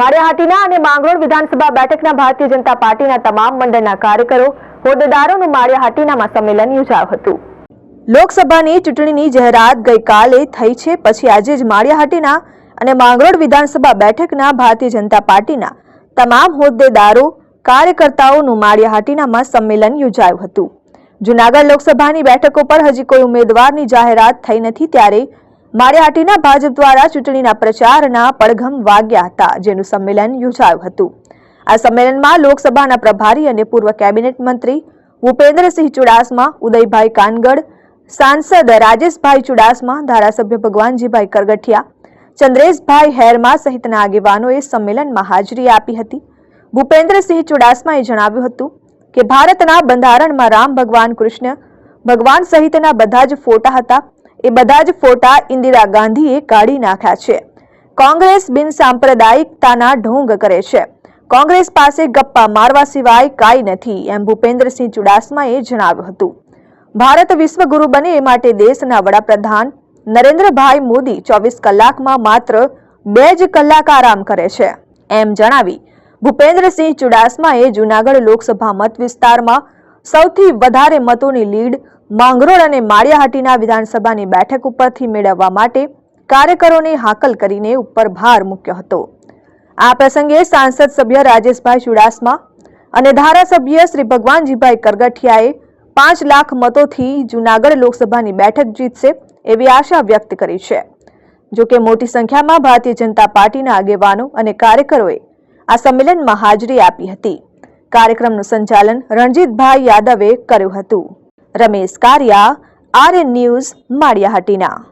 માળિયાહાટીના અને માંગરોળ વિધાનસભા બેઠકના ભારતીય જનતા પાર્ટીના તમામ મંડળના કાર્યકરો, હોદ્દેદારોનું માળિયાહાટીનામાં સંમેલન યોજાયું હતું. લોકસભાની ચૂંટણીની જાહેરાત ગઈકાલે થઈ છે. પછી આજે જ માળિયાહાટીના અને માંગરોળ વિધાનસભા બેઠકના ભારતીય જનતા પાર્ટીના તમામ હોદ્દેદારો, કાર્યકર્તાઓનું માળિયાહાટીનામાં સંમેલન યોજાયું હતું. જૂનાગઢ લોકસભાની બેઠકો પર હજી કોઈ ઉમેદવારની જાહેરાત થઈ નથી. ત્યારે માળિયાહાટીના ભાજપ દ્વારા ચૂંટણીના પ્રચારના પડઘમ વાગ્યા હતા, જેનું સંમેલન યોજાયું હતું. આ સંમેલનમાં લોકસભાના પ્રભારી અને પૂર્વ કેબિનેટ મંત્રી ભૂપેન્દ્રસિંહ ચુડાસમા, ઉદયભાઈ કાનગડ, સાંસદ રાજેશભાઈ ચુડાસમા, ધારાસભ્ય ભગવાનજીભાઈ કરગઠિયા, ચંદ્રેશભાઈ હેરમા સહિતના આગેવાનોએ સંમેલનમાં હાજરી આપી હતી. ભૂપેન્દ્રસિંહ ચુડાસમાએ જણાવ્યું હતું કે, ભારતના બંધારણમાં રામ ભગવાન કૃષ્ણ, ભગવાન સહિતના બધા જ ફોટા હતા. એ બધા જ ફોટા ઇન્દિરા ગાંધીએ કાઢી નાખ્યા છે. કોંગ્રેસ બિનસાંપ્રદાયિકતાના ઢોંગ કરે છે. કોંગ્રેસ પાસે ગપ્પા મારવા સિવાય કાંઈ નથી, એમ ભૂપેન્દ્રસિંહ ચુડાસમાએ જણાવ્યું હતું. ભારત વિશ્વગુરુ બને એ માટે દેશના વડાપ્રધાન નરેન્દ્રભાઈ મોદી ચોવીસ કલાકમાં માત્ર બે જ કલાક આરામ કરે છે. એમ જણાવી, ભૂપેન્દ્રસિંહ ચુડાસમાએ જૂનાગઢ લોકસભા મત વિસ્તારમાં સૌથી વધારે મતોની લીડ માંગરોળ અને માળિયાહાટીના વિધાનસભાની બેઠક ઉપરથી મેળવવા માટે કાર્યકરોને હાકલ કરીને ઉપર ભાર મૂક્યો હતો. આ પ્રસંગે સાંસદ સભ્ય રાજેશભાઈ ચુડાસમા અને ધારાસભ્ય શ્રી ભગવાનજીભાઈ કરગઠિયાએ પાંચ લાખ મતોથી જૂનાગઢ લોકસભાની બેઠક જીતશે એવી આશા વ્યક્ત કરી છે. જો કે મોટી સંખ્યામાં ભારતીય જનતા પાર્ટીના આગેવાનો અને કાર્યકરોએ આ સંમેલનમાં હાજરી આપી હતી. કાર્યક્રમનું સંચાલન રણજીતભાઈ યાદવે કર્યું હતું. Ramesh Kariya RN news Maliya Hatina.